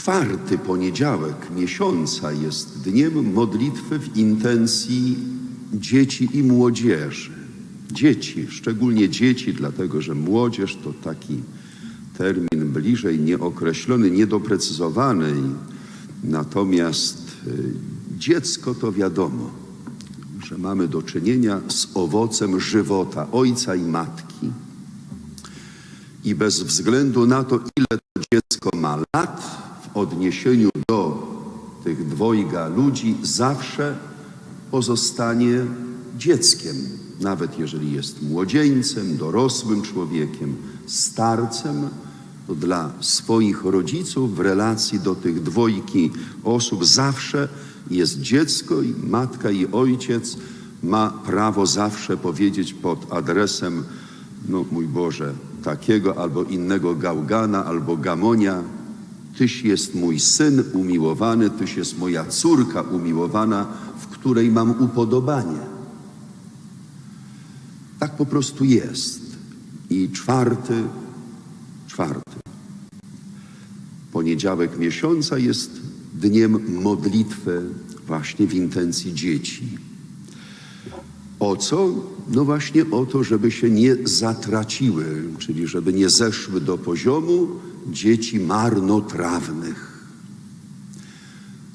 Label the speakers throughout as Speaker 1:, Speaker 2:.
Speaker 1: czwarty poniedziałek miesiąca jest dniem modlitwy w intencji dzieci i młodzieży. Dzieci, szczególnie dzieci, dlatego że młodzież to taki termin bliżej nieokreślony, niedoprecyzowany. Natomiast y, dziecko to wiadomo, że mamy do czynienia z owocem żywota ojca i matki. I bez względu na to, ile to dziecko ma lat, odniesieniu do tych dwojga ludzi, zawsze pozostanie dzieckiem, nawet jeżeli jest młodzieńcem, dorosłym człowiekiem, starcem, to dla swoich rodziców w relacji do tych dwojki osób zawsze jest dziecko i matka i ojciec ma prawo zawsze powiedzieć pod adresem, no mój Boże, takiego albo innego gałgana albo gamonia, Tyś jest mój syn umiłowany, Tyś jest moja córka umiłowana, w której mam upodobanie. Tak po prostu jest. I czwarty, czwarty, poniedziałek miesiąca jest dniem modlitwy właśnie w intencji dzieci. O co? No właśnie o to, żeby się nie zatraciły, czyli żeby nie zeszły do poziomu dzieci marnotrawnych.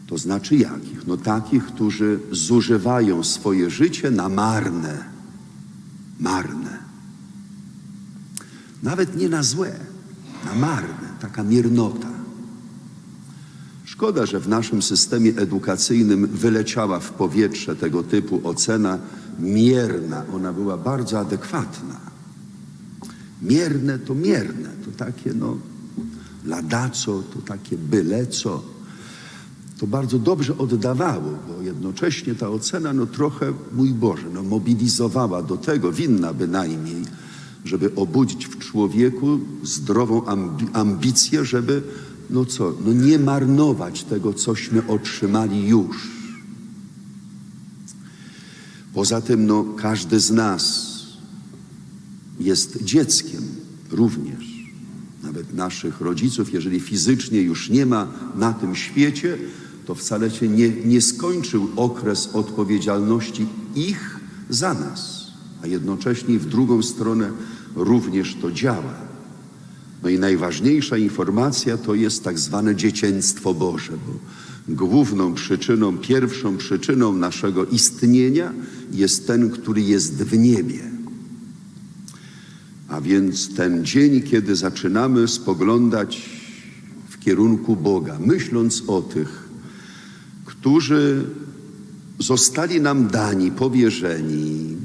Speaker 1: To znaczy jakich? No takich, którzy zużywają swoje życie na marne. Marne. Nawet nie na złe, na marne, taka miernota. Szkoda, że w naszym systemie edukacyjnym wyleciała w powietrze tego typu ocena mierna. Ona była bardzo adekwatna. Mierne to mierne, to takie no ladaco, to takie byleco. To bardzo dobrze oddawało, bo jednocześnie ta ocena, no trochę, mój Boże, no mobilizowała do tego, winna bynajmniej, żeby obudzić w człowieku zdrową ambi ambicję, żeby, no co, no nie marnować tego, cośmy otrzymali już. Poza tym, no każdy z nas jest dzieckiem również nawet naszych rodziców, jeżeli fizycznie już nie ma na tym świecie, to wcale się nie, nie skończył okres odpowiedzialności ich za nas, a jednocześnie w drugą stronę również to działa. No i najważniejsza informacja to jest tak zwane dzieciństwo Boże, bo główną przyczyną, pierwszą przyczyną naszego istnienia jest ten, który jest w niebie. A więc ten dzień, kiedy zaczynamy spoglądać w kierunku Boga, myśląc o tych, którzy zostali nam dani, powierzeni,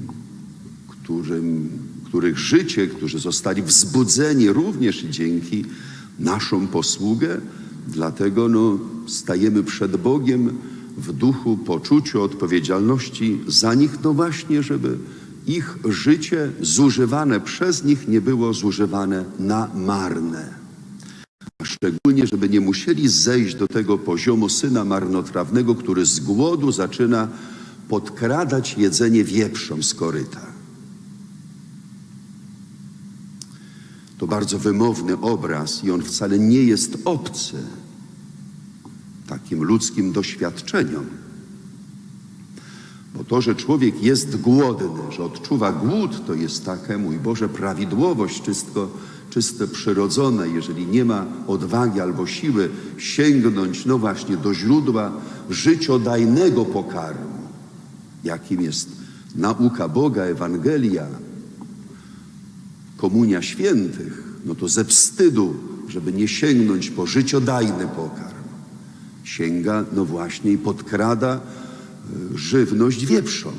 Speaker 1: którym, których życie, którzy zostali wzbudzeni również dzięki naszą posługę, dlatego no, stajemy przed Bogiem w duchu poczuciu odpowiedzialności za nich, no właśnie, żeby ich życie zużywane przez nich nie było zużywane na marne. A szczególnie, żeby nie musieli zejść do tego poziomu syna marnotrawnego, który z głodu zaczyna podkradać jedzenie wieprzom z koryta. To bardzo wymowny obraz i on wcale nie jest obcy takim ludzkim doświadczeniom. Bo to, że człowiek jest głodny, że odczuwa głód, to jest taka, mój Boże, prawidłowość czysto, czyste przyrodzone. Jeżeli nie ma odwagi albo siły sięgnąć, no właśnie, do źródła życiodajnego pokarmu, jakim jest nauka Boga, Ewangelia, komunia świętych, no to ze wstydu, żeby nie sięgnąć po życiodajny pokarm, sięga, no właśnie, i podkrada żywność wieprzą.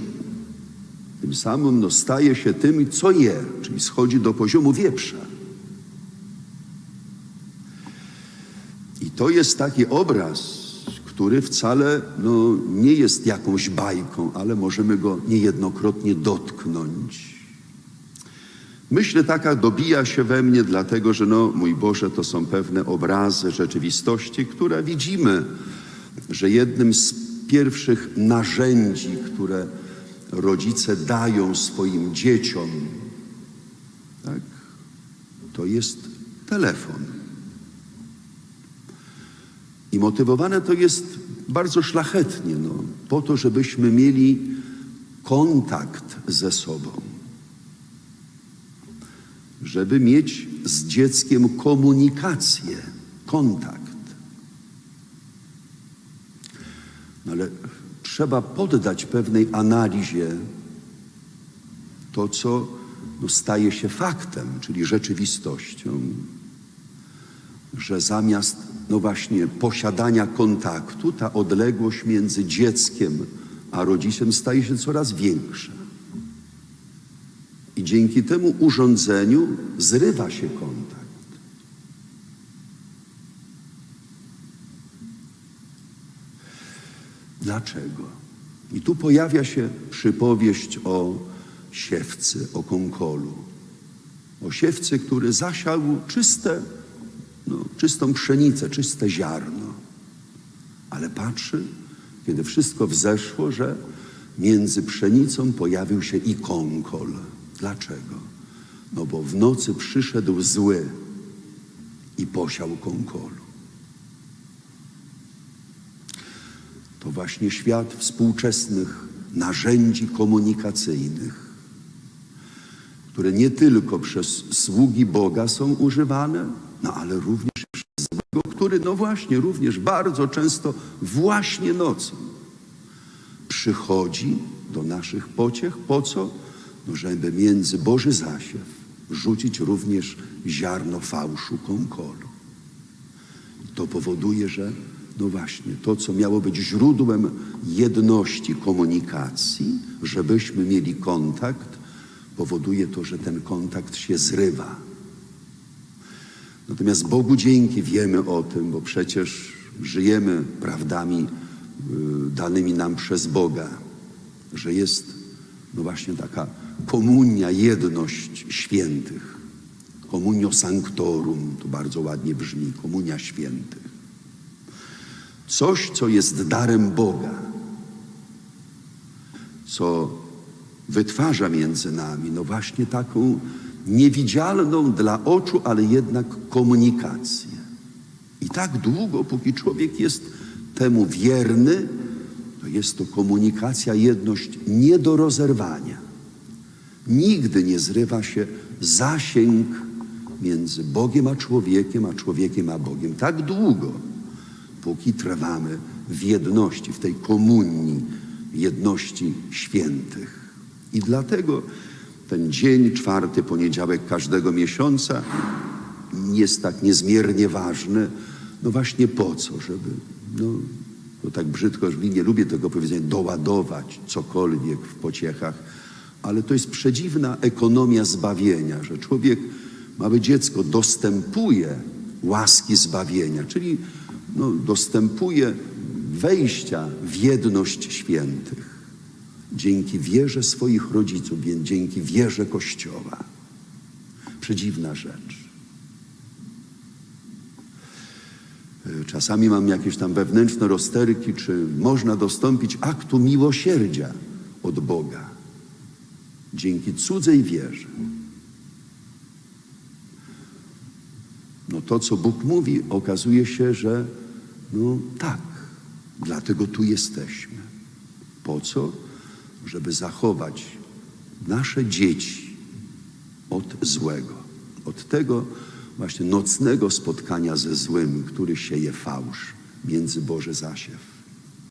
Speaker 1: Tym samym no, staje się tym, co je, czyli schodzi do poziomu wieprza. I to jest taki obraz, który wcale no, nie jest jakąś bajką, ale możemy go niejednokrotnie dotknąć. Myślę taka dobija się we mnie, dlatego że, no, mój Boże, to są pewne obrazy rzeczywistości, które widzimy, że jednym z pierwszych narzędzi, które rodzice dają swoim dzieciom, tak, to jest telefon. I motywowane to jest bardzo szlachetnie, no, po to, żebyśmy mieli kontakt ze sobą. Żeby mieć z dzieckiem komunikację, kontakt. No ale trzeba poddać pewnej analizie to, co no, staje się faktem, czyli rzeczywistością, że zamiast no właśnie posiadania kontaktu, ta odległość między dzieckiem a rodzicem staje się coraz większa. I dzięki temu urządzeniu zrywa się kontakt. Dlaczego? I tu pojawia się przypowieść o siewcy, o konkolu. O siewcy, który zasiał czyste, no, czystą pszenicę, czyste ziarno. Ale patrzy, kiedy wszystko wzeszło, że między pszenicą pojawił się i konkol. Dlaczego? No bo w nocy przyszedł zły i posiał konkolu. Właśnie świat współczesnych narzędzi komunikacyjnych, które nie tylko przez sługi Boga są używane, no ale również przez złego, który no właśnie również bardzo często właśnie nocą przychodzi do naszych pociech. Po co? No żeby między Boży zasiew rzucić również ziarno fałszu konkolu. To powoduje, że no właśnie, to co miało być źródłem jedności komunikacji, żebyśmy mieli kontakt, powoduje to, że ten kontakt się zrywa. Natomiast Bogu dzięki wiemy o tym, bo przecież żyjemy prawdami y, danymi nam przez Boga, że jest no właśnie taka komunia, jedność świętych. Komunio sanctorum, to bardzo ładnie brzmi, komunia świętych. Coś, co jest darem Boga, co wytwarza między nami, no właśnie taką niewidzialną dla oczu, ale jednak komunikację. I tak długo, póki człowiek jest temu wierny, to jest to komunikacja, jedność nie do rozerwania. Nigdy nie zrywa się zasięg między Bogiem a człowiekiem, a człowiekiem a Bogiem. Tak długo, póki trwamy w jedności, w tej komunii, jedności świętych. I dlatego ten dzień, czwarty poniedziałek każdego miesiąca jest tak niezmiernie ważny. No właśnie po co? Żeby, no, tak brzydko brzmi, nie lubię tego powiedzenia, doładować cokolwiek w pociechach, ale to jest przedziwna ekonomia zbawienia, że człowiek, małe dziecko dostępuje łaski zbawienia, czyli no, dostępuje wejścia w jedność świętych dzięki wierze swoich rodziców, dzięki wierze Kościoła. Przedziwna rzecz. Czasami mam jakieś tam wewnętrzne rozterki, czy można dostąpić aktu miłosierdzia od Boga dzięki cudzej wierze. No to, co Bóg mówi, okazuje się, że no tak, dlatego tu jesteśmy. Po co? Żeby zachować nasze dzieci od złego, od tego właśnie nocnego spotkania ze złym, który sieje fałsz między Boże zasiew.